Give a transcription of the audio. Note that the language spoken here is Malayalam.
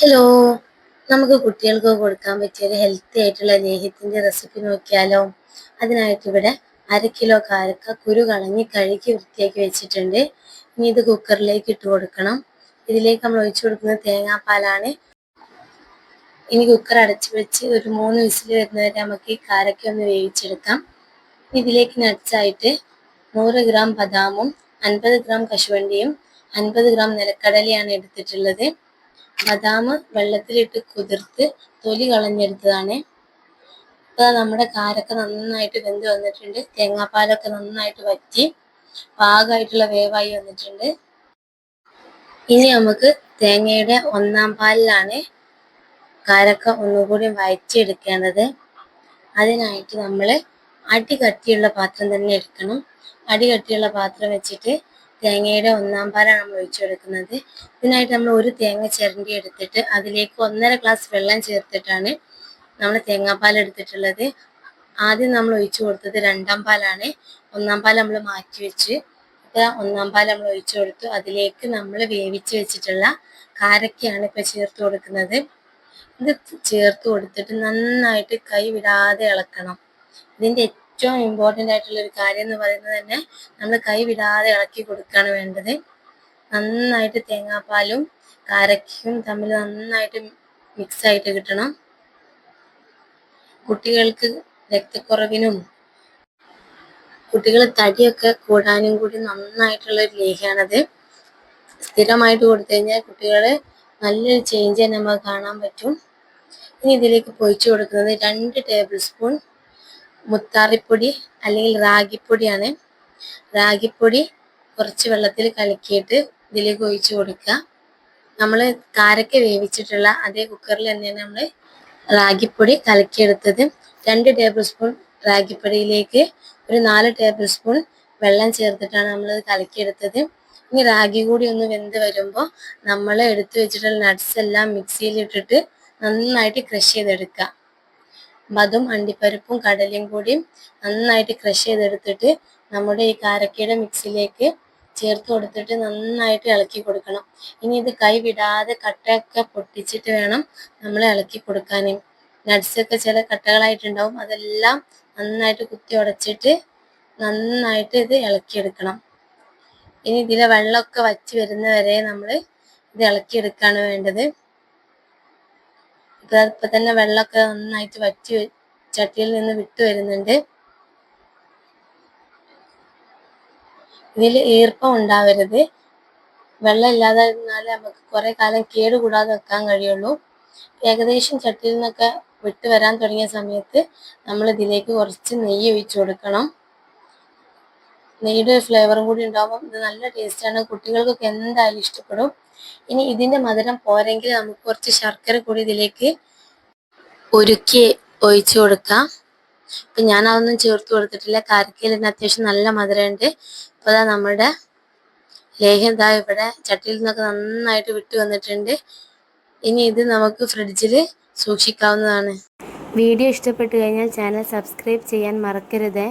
ഹലോ. നമുക്ക് കുട്ടികൾക്ക് കൊടുക്കാൻ പറ്റിയ ഒരു ഹെൽത്തി ആയിട്ടുള്ള ലേഹ്യത്തിന്റെ റെസിപ്പി നോക്കിയാലോ. അതിനായിട്ട് ഇവിടെ അര കിലോ കാരക്ക കുരു കളഞ്ഞ് കഴുകി വൃത്തിയാക്കി വെച്ചിട്ടുണ്ട്. ഇനി ഇത് കുക്കറിലേക്ക് ഇട്ട് കൊടുക്കണം. ഇതിലേക്ക് നമ്മൾ ഒഴിച്ചു കൊടുക്കുന്നത് തേങ്ങാപ്പാലാണ്. ഇനി കുക്കർ അടച്ചു വെച്ച് ഒരു മൂന്ന് വിസിൽ വരുന്നവരെ നമുക്ക് ഈ കാരക്ക ഒന്ന് വേവിച്ചെടുക്കാം. ഇതിലേക്ക് നട്സായിട്ട് നൂറ് ഗ്രാം ബദാമും അൻപത് ഗ്രാം കശുവണ്ടിയും അൻപത് ഗ്രാം നിലക്കടലയാണ് എടുത്തിട്ടുള്ളത്. ബദാം വെള്ളത്തിലിട്ട് കുതിർത്ത് തൊലി കളഞ്ഞെടുത്തതാണ്. ഇപ്പോൾ നമ്മുടെ കാരൊക്കെ നന്നായിട്ട് വെന്ത് വന്നിട്ടുണ്ട്. തേങ്ങാപ്പാലൊക്കെ നന്നായിട്ട് വറ്റി പാകമായിട്ടുള്ള വേവായി വന്നിട്ടുണ്ട്. ഇനി നമുക്ക് തേങ്ങയുടെ ഒന്നാം പാലിലാണ് കാരക്ക ഒന്നുകൂടി വയറ്റിയെടുക്കേണ്ടത്. അതിനായിട്ട് നമ്മൾ അടി കട്ടിയുള്ള പാത്രം തന്നെ എടുക്കണം. അടി കട്ടിയുള്ള പാത്രം വെച്ചിട്ട് തേങ്ങയുടെ ഒന്നാം പാലാണ് നമ്മൾ ഒഴിച്ചു കൊടുക്കുന്നത് ഇതിനായിട്ട് നമ്മൾ ഒരു തേങ്ങ ചിരണ്ടി എടുത്തിട്ട് അതിലേക്ക് ഒന്നര ഗ്ലാസ് വെള്ളം ചേർത്തിട്ടാണ് നമ്മൾ തേങ്ങാപ്പാൽ എടുത്തിട്ടുള്ളത്. ആദ്യം നമ്മൾ ഒഴിച്ചു കൊടുത്തത് രണ്ടാം പാലാണ്. ഒന്നാം പാൽ നമ്മൾ മാറ്റി വെച്ച് ഇപ്പം ഒന്നാം പാൽ നമ്മൾ ഒഴിച്ചു കൊടുത്തു. അതിലേക്ക് നമ്മൾ വേവിച്ച് വെച്ചിട്ടുള്ള കാരക്കയാണ് ഇപ്പം ചേർത്ത് കൊടുക്കുന്നത്. ഇത് ചേർത്ത് കൊടുത്തിട്ട് നന്നായിട്ട് കൈ വിടാതെ ഇളക്കണം. ഇതിന്റെ ഏറ്റവും ഇമ്പോർട്ടന്റ് ആയിട്ടുള്ള ഒരു കാര്യം എന്ന് പറയുന്നത് തന്നെ നമ്മൾ കൈ വിടാതെ ഇളക്കി കൊടുക്കുകയാണ് വേണ്ടത്. നന്നായിട്ട് തേങ്ങാപ്പാലും കാരക്കും തമ്മിൽ നന്നായിട്ട് മിക്സ് ആയിട്ട് കിട്ടണം. കുട്ടികൾക്ക് രക്തക്കുറവിനും കുട്ടികൾ തടിയൊക്കെ കൂടാനും കൂടി നന്നായിട്ടുള്ള ഒരു ലേഹ്യാണത്. സ്ഥിരമായിട്ട് കൊടുത്തു കഴിഞ്ഞാൽ കുട്ടികൾ നല്ലൊരു ചേഞ്ച് തന്നെ നമുക്ക് കാണാൻ പറ്റും. ഇനി ഇതിലേക്ക് പൊഴിച്ചു കൊടുക്കുന്നത് രണ്ട് ടേബിൾ സ്പൂൺ മുത്താറിപ്പൊടി അല്ലെങ്കിൽ റാഗിപ്പൊടിയാണ്. റാഗിപ്പൊടി കുറച്ച് വെള്ളത്തിൽ കലക്കിയിട്ട് ഇതിലേക്ക് ഒഴിച്ചു കൊടുക്കുക. നമ്മൾ കാരക്ക വേവിച്ചിട്ടുള്ള അതേ കുക്കറിൽ തന്നെയാണ് നമ്മൾ റാഗിപ്പൊടി കലക്കിയെടുത്തത്. രണ്ട് ടേബിൾ സ്പൂൺ റാഗിപ്പൊടിയിലേക്ക് ഒരു നാല് ടേബിൾ സ്പൂൺ വെള്ളം ചേർത്തിട്ടാണ് നമ്മൾ കലക്കിയെടുത്തത്. ഇനി റാഗി കൂടി ഒന്ന് വെന്ത് വരുമ്പോൾ നമ്മൾ എടുത്തു വെച്ചിട്ടുള്ള നട്ട്സ് എല്ലാം മിക്സിയിൽ ഇട്ടിട്ട് നന്നായിട്ട് ക്രഷ് ചെയ്തെടുക്കുക. അതും അണ്ടിപ്പരിപ്പും കടലയും കൂടി നന്നായിട്ട് ക്രഷ് ചെയ്തെടുത്തിട്ട് നമ്മുടെ ഈ കാരക്കയുടെ മിക്സിലേക്ക് ചേർത്ത് കൊടുത്തിട്ട് നന്നായിട്ട് ഇളക്കി കൊടുക്കണം. ഇനി ഇത് കൈ വിടാതെ കട്ടയൊക്കെ പൊട്ടിച്ചിട്ട് വേണം നമ്മൾ ഇളക്കി കൊടുക്കാൻ നട്ട്സൊക്കെ ചില കട്ടകളായിട്ടുണ്ടാവും. അതെല്ലാം നന്നായിട്ട് കുത്തി ഉടച്ചിട്ട് നന്നായിട്ട് ഇത് ഇളക്കിയെടുക്കണം. ഇനി ഇതിലെ വെള്ളമൊക്കെ വച്ച് വരുന്നവരെ നമ്മൾ ഇത് ഇളക്കിയെടുക്കുകയാണ് വേണ്ടത്. ഇപ്പൊ തന്നെ വെള്ളമൊക്കെ നന്നായിട്ട് വറ്റി ചട്ടിയിൽ നിന്ന് വിട്ടു വരുന്നുണ്ട്. ഇതിൽ ഈർപ്പം ഉണ്ടാവരുത്. വെള്ളം ഇല്ലാതെ നമുക്ക് കുറെ കാലം കേടുകൂടാതെ വെക്കാൻ കഴിയുള്ളൂ. ഏകദേശം ചട്ടിയിൽ നിന്നൊക്കെ വിട്ടു വരാൻ തുടങ്ങിയ സമയത്ത് നമ്മൾ ഇതിലേക്ക് കുറച്ച് നെയ്യ് ഒഴിച്ചു കൊടുക്കണം. നെയ്യുടെ ഫ്ലേവറും കൂടി ഉണ്ടാകുമ്പോൾ ഇത് നല്ല ടേസ്റ്റാണ് കുട്ടികൾക്കൊക്കെ എന്തായാലും ഇഷ്ടപ്പെടും. ഇനി ഇതിന്റെ മധുരം പോരെങ്കിൽ നമുക്ക് കുറച്ച് ശർക്കര കൂടി ഇതിലേക്ക് ഉരുക്കി ഒഴിച്ചു കൊടുക്കാം. ഇപ്പൊ ഞാൻ അതൊന്നും ചേർത്ത് കൊടുത്തിട്ടില്ല. കാരക്കയിൽ തന്നെ അത്യാവശ്യം നല്ല മധുരമുണ്ട്. ഇപ്പൊ അതാ നമ്മുടെ ലേഹ്യം ഇതാ ഇവിടെ ചട്ടിയിൽ നിന്നൊക്കെ നന്നായിട്ട് വിട്ടു വന്നിട്ടുണ്ട്. ഇനി ഇത് നമുക്ക് ഫ്രിഡ്ജിൽ സൂക്ഷിക്കാവുന്നതാണ്. വീഡിയോ ഇഷ്ടപ്പെട്ടു കഴിഞ്ഞാൽ ചാനൽ സബ്സ്ക്രൈബ് ചെയ്യാൻ മറക്കരുതേ.